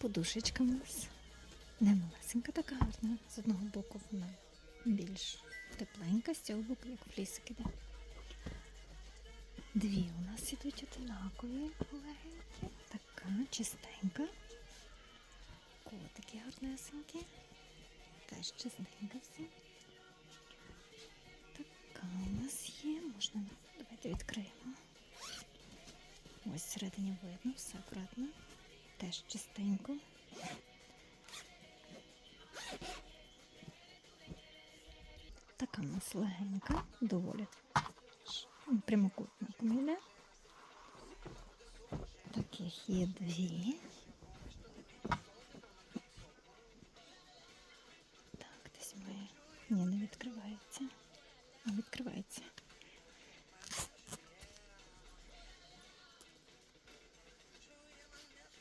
Подушечка у нас не малесенька, така гарна. З одного боку вона більш тепленька, з цього боку, як флісик іде. Дві у нас ідуть одинакові легенькі. Така чистенька. Котики гарнесенькі. Теж чистенька всі. Така у нас є. Можна давайте відкриємо. Ось всередині видно, все акуратно. Теж чистенько. Така у доволі прямокутником йде. Таких є дві. Так, десь ми. Ні, не відкривається. А відкривається.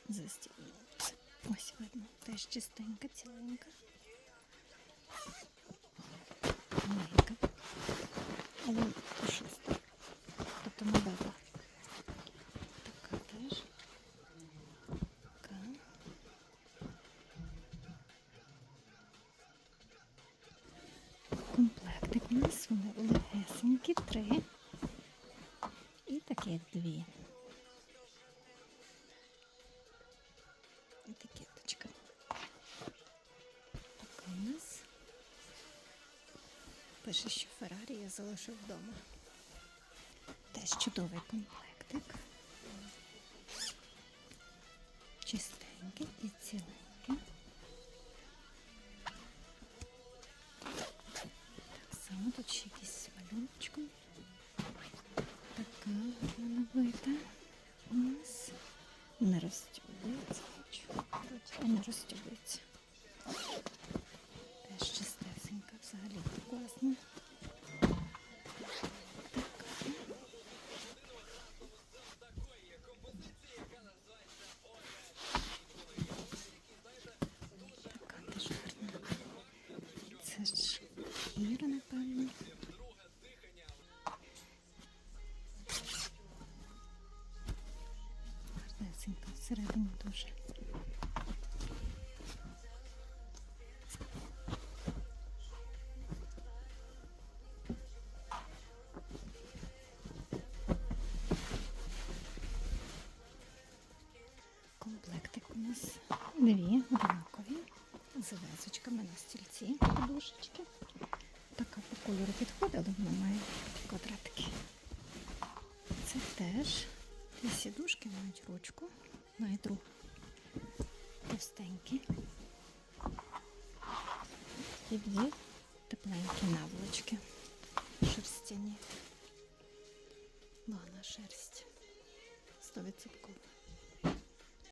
Застібнуться. Ось видно, теж чистенька, ціленька. Маленька. Але пушиста. Тобто модела. Така теж. Така. Комплектик у нас вони легесенькі, три. І такі дві. Пише, що Феррарі я залишив вдома. Теж чудовий комплектик. Чистенький і ціленький. Так само тут ще якийсь з. Така набита у нас. Не. Вроді Не розтягується. Теж взагалі класно. Така. Теж Комплектик у нас дві однакові з везочками на стільці подушечки. Така по кольору підходить, але вона має квадратики. Це теж ті сідушки мають ручку, мають рух товстенькі. І дві тепленькі наволочки шерстяні. Ладно, шерсть. 100%.